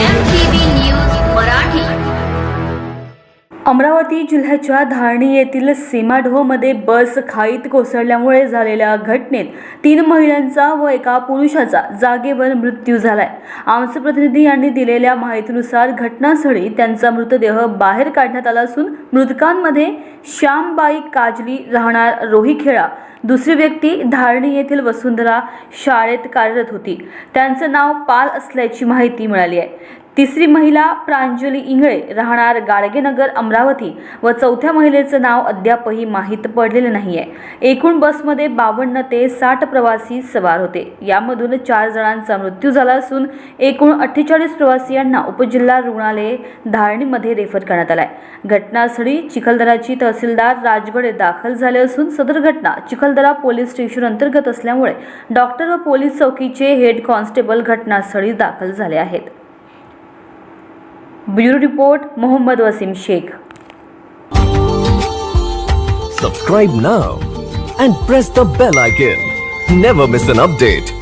MTV News. Amravati जिल्ह्याच्या धारणी येथील सीमाढोमध्ये बस खाईत कोसळल्यामुळे झालेल्या घटनेत तीन महिलांचा व एका पुरुषाचा जागेवर मृत्यू झालाय. आमचे प्रतिनिधी यांनी दिलेल्या माहितीनुसार घटनास्थळी त्यांचा मृतदेह बाहेर काढण्यात आला असून मृतकांमध्ये श्यामबाई काजली राहणार रोहीखेळा दुसरी व्यक्ती धारणी येथील वसुंधरा शाळेत कार्यरत होती. त्यांचं नाव पाल असल्याची माहिती मिळाली आहे. तिसरी महिला प्रांजली इंगळे राहणार गाडगेनगर अमरावती व चौथ्या महिलेचं नाव अद्यापही माहीत पडलेलं नाही आहे एकूण बसमध्ये बावन्न ते साठ प्रवासी सवार होते. यामधून चार जणांचा मृत्यू झाला असून एकूण अठ्ठेचाळीस प्रवासियांना उपजिल्हा रुग्णालय धारणीमध्ये रेफर करण्यात आलाय. घटनास्थळी चिखलदराची तहसीलदार राजगडे दाखल झाले असून सदर घटना चिखलदरा पोलीस स्टेशन अंतर्गत असल्यामुळे डॉक्टर व पोलीस चौकीचे हेड कॉन्स्टेबल घटनास्थळी दाखल झाले आहेत. Bureau report Mohammad Waseem Shaikh Subscribe now and press the bell icon. Never miss an update.